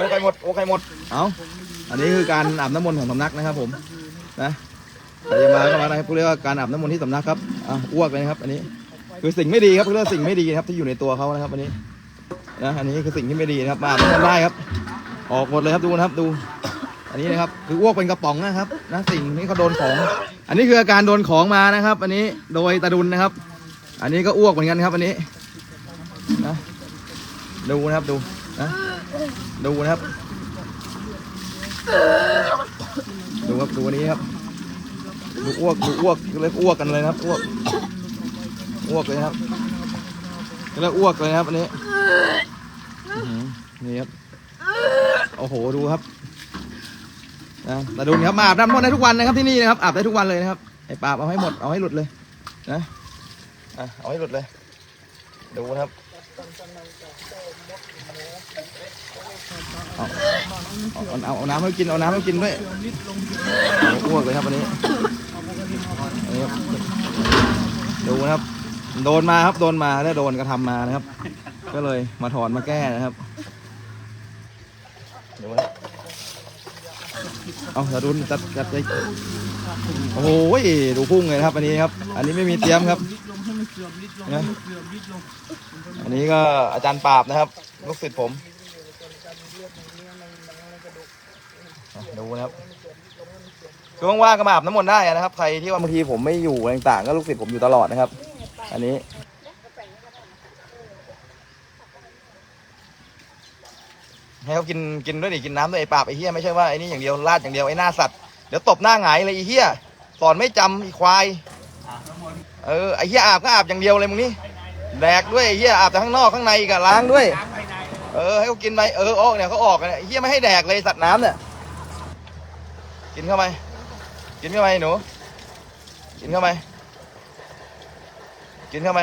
โอ้ใครหมดโอ้ใครหมด เอาอันนี้คือการอาบน้ำมนต์ของสำนักนะครับผม นะใครจะมาก็มาได้เขาเรียกว่าการอาบน้ำมนต์ที่สำนักครับ อะอ้วกเลยนะครับ อันนี้ คือสิ่งไม่ดีครับเขาเรียกว่าสิ่งไม่ดีนะครับที่อยู่ในตัวเขานะครับ อันนี้ นะ อันนี้คือสิ่งที่ไม่ดีนะครับ มาอาบน้ำมนต์ได้ครับ ออกหมดเลยครับดูนะครับดู อันนี้นะครับ คืออ้วกเป็นกระป๋องนะครับ นะ สิ่งนี้เขาโดนของ อันนี้คืออาการโดนของมานะครับ อันนี้ โดยตาดุลนะครับ อันนี้ก็อ้วกเหมือนกันครับ อันนี้ นะ ดูนะครับดู นะ ดูนะครับ ดูครับดูอันนี้ครับดูอ้วกดูอ้วกเรียกอ้วกกันเลยนะครับอ้วกอ้วกเลยครับเรียกอ้วกเลยครับอันนี้นี่ครับโอ้โหดูครับนะตาดุลครับมาอาบน้ำมนต์ได้ทุกวันนะครับที่นี่นะครับอาบได้ทุกวันเลยนะครับไอ้ปาบเอาให้หมดเอาให้หลุดเลยนะอะเอาให้หลุดเลยดูนะครับ เอาเอาเอาเอาน้ำให้กินเอาน้ำให้กินด้วยอ้วกเลยครับวันนี้ดูนะครับ โดนมาครับโดนมาได้โดนกระทำมานะครับ ก็เลยมาถอนมาแก้นะครับดูนะครับเอาสะดุนจัดจัดใจโอ้โหดูพุ่งเลยนะครับ อันนี้ครับ อันนี้ไม่มีเตรียมครับนะอันนี้ก็อาจารย์ปราบนะครับ ลูกศิษย์ผม ดูนะครับคือว่างก็มาอาบน้ำมนต์ได้นะครับ ใครที่ว่าบางทีผมไม่อยู่อะไรต่างๆก็ลูกศิษย์ผมอยู่ตลอดนะครับ อันนี้ให้เขากินกินด้วยดิกินน้ำด้วยไอ้ปราบไอ้เหี้ยไม่ใช่ว่าไอ้นี่อย่างเดียวลาดอย่างเดียวไอ้หน้าสัตว์เดี๋ยวตบหน้าหงายเลยไอ้เหี้ยสอนไม่จำไอ้ควายเออไอ้เหี้ยอาบก็อาบอย่างเดียวเลยมึงนี่แดกด้วยไอ้เหี้ยอาบแต่ข้างนอกข้างในกับล้างด้วย เออให้เขากินไปเออออกเนี่ยเขาออกเนี่ยไอ้เหี้ยไม่ให้แดกเลยสัตว์น้ำเนี่ยกินเข้าไปกินเข้าไปหนูกินเข้าไปกินเข้าไป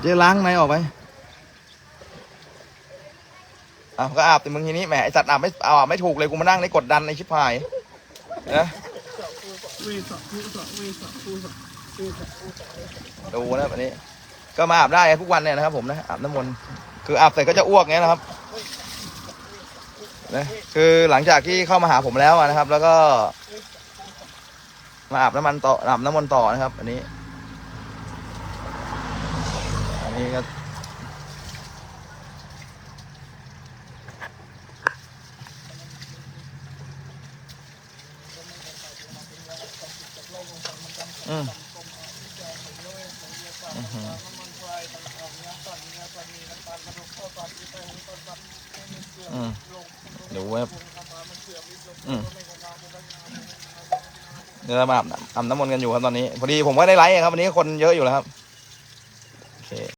เดี๋ยวล้างในออกไปอะก็อาบแต่มึงทีนี้แหมไอสัตว์อาบไม่เอาอาบไม่ถูกเลยกูมานั่งในกดดันในชิบหายนะดูนะวันนี้ ก็มาอาบได้ทุกวันเนี่ยนะครับผมนะอาบน้ำมนต์ คืออาบเสร็จก็จะอ้วกเงี้ยนะครับนะคือหลังจากที่เข้ามาหาผมแล้วนะครับ แล้วก็ มาอาบน้ำมันต่ออาบน้ำมันต่อนะครับ อันนี้ อันนี้ก็อืมอือหื ออืมเดี๋ยวเว็บอืมเดี๋ยวเรามาอาบน้ำอาบน้ำมนต์กันอยู่ครับตอนนี้ พอดีผมก็ได้ไลฟ์ครับวันนี้คนเยอะอยู่แล้วครับ